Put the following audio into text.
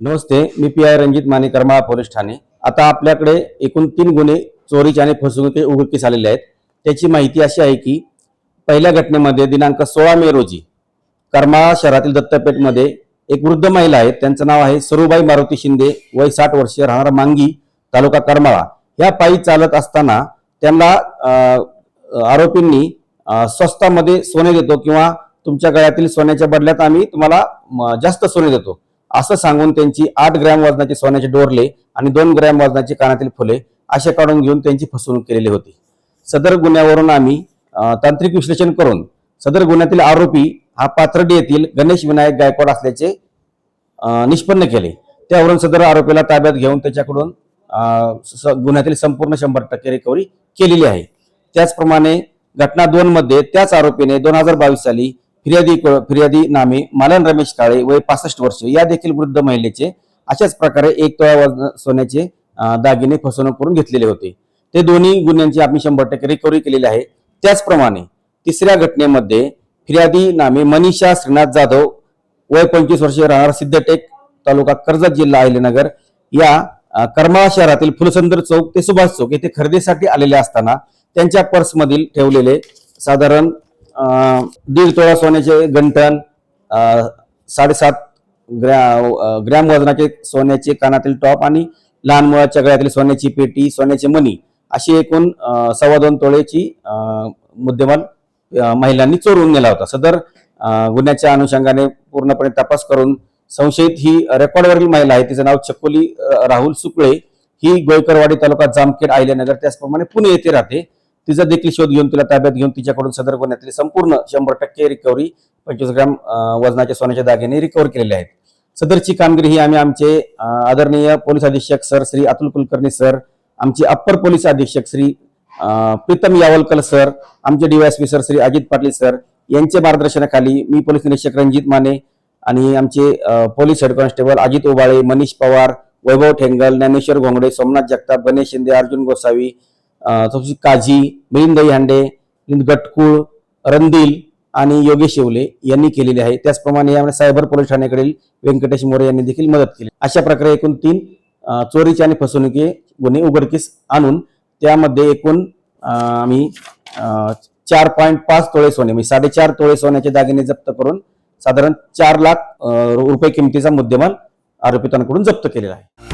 Namaste me P I Ranjit Mane Karmala police Thane. आता आपल्याकडे एकूण तीन गुन्हे चोरीचे आणि फसवणुकी उघडकीस आलेले आहेत. त्याची माहिती अशी आहे की पहिल्या घटनेमध्ये दिनांक सोळा मे रोजी करमाळा शहरातील दत्तपेठमध्ये एक वृद्ध महिला आहे. त्यांचं नाव आहे सरुबाई मारुती शिंदे वय साठ वर्षीय राहणार मांगी तालुका करमाळा. या पायी चालत असताना त्यांना आरोपींनी स्वस्तामध्ये सोने देतो किंवा तुमच्या गळ्यातील सोन्याच्या बदल्यात आम्ही तुम्हाला म, जास्त सोने देतो. असं सांगून त्यांची आठ ग्रॅम वजनाचे सोन्याचे डोरले आणि दोन ग्रॅम वजनाची कानातील फुले असे काढून घेऊन त्यांची फसवणूक केलेली होती. सदर गुन्ह्यावरून आम्ही तांत्रिक विश्लेषण करून सदर गुन्ह्यातील आरोपी हा पाथर्डी येथील गणेश विनायक गायकवाड असल्याचे निष्पन्न केले. त्यावरून सदर आरोपीला ताब्यात घेऊन त्याच्याकडून स- गुन्ह्यातील संपूर्ण शंभर टक्के रिकव्हरी केलेली आहे. त्याचप्रमाणे घटना दोनमध्ये त्याच आरोपीने दोन हजार बावीस साली फिर्यादी फिर्यादी नामे मालन रमेश काळे वय पासष्ट वर्ष. या देखील वृद्ध महिलेचे अशाच प्रकारे एक तोळा वजन सोन्याचे दागिने फसवणूक करून घेतलेले होते. ते दोन्ही गुन्ह्यांची आम्ही शंभर टक्के रिकव्हरी केलेली आहे. त्याचप्रमाणे तिसऱ्या घटनेमध्ये फिर्यादी नामे मनीषा श्रीनाथ जाधव वय पंचवीस वर्ष राहणार सिद्धटेक तालुका कर्जत जिल्हा अहिलेनगर या अ, करमाळा शहरातील फुलसंदर चौक ते सुभाष चौक येथे खरेदीसाठी आलेले असताना त्यांच्या पर्समधील ठेवलेले साधारण दीड तोळा सोन्याचे गंठण साडेसात ग्रॅ ग्रॅम वजनाचे सोन्याचे कानातील टॉप आणि लहान मुळाच्या गळ्यातील सोन्याची पेटी सोन्याचे मणी अशी एकूण सव्वा दोन तोळेची मुद्देमाल महिलांनी चोरून नेला होता. सदर गुन्ह्याच्या अनुषंगाने पूर्णपणे तपास करून संशयित ही रेकॉर्डवरील महिला आहे. तिचं नाव चकोली राहुल सुकळे. ही गोयकरवाडी तालुका जामखेड आहिल्यानगर त्याचप्रमाणे पुणे येथे राहते. तिचा देखील शोध घेऊन तिला ताब्यात घेऊन तिच्याकडून सदर गुन्ह्यातील संपूर्ण शंभर टक्के रिकव्हरी पंचवीस ग्रॅम वजनाच्या सोन्याच्या दागिने रिकव्हर केलेले आहेत. सदरची कामगिरी ही आम्ही आमचे आदरणीय पोलीस अधीक्षक सर श्री अतुल कुलकर्णी सर आमचे अप्पर पोलीस अधीक्षक श्री प्रीतम यावलकर सर आमचे DYSP sir Shri Ajit Patil sir यांच्या मार्गदर्शनाखाली मी पोलीस निरीक्षक रणजित माने आणि आमचे police head constable Ajit Obale Manish Pawar Vaibhav Thengal Dnyaneshwar Ghongade Somnath Jagtap Ganesh Shinde Arjun Gosavi अ, काझी मिलिंद हांडे गटकुळ रंदील आणि योगेश येवले यांनी केलेले आहे. त्याचप्रमाणे यामध्ये सायबर पोलीस ठाण्याकडील व्यंकटेश मोरे यांनी देखील मदत केली. अशा प्रकारे एकूण तीन चोरीचे आणि फसवणुकी गुन्हे उघडकीस आणून त्यामध्ये एकूण आम्ही चार पॉईंट पाच तोळे सोने म्हणजे साडेचार तोळे सोन्याचे दागिने जप्त करून साधारण चार लाख रुपये किमतीचा मुद्देमाल आरोपितांकडून जप्त केलेला आहे.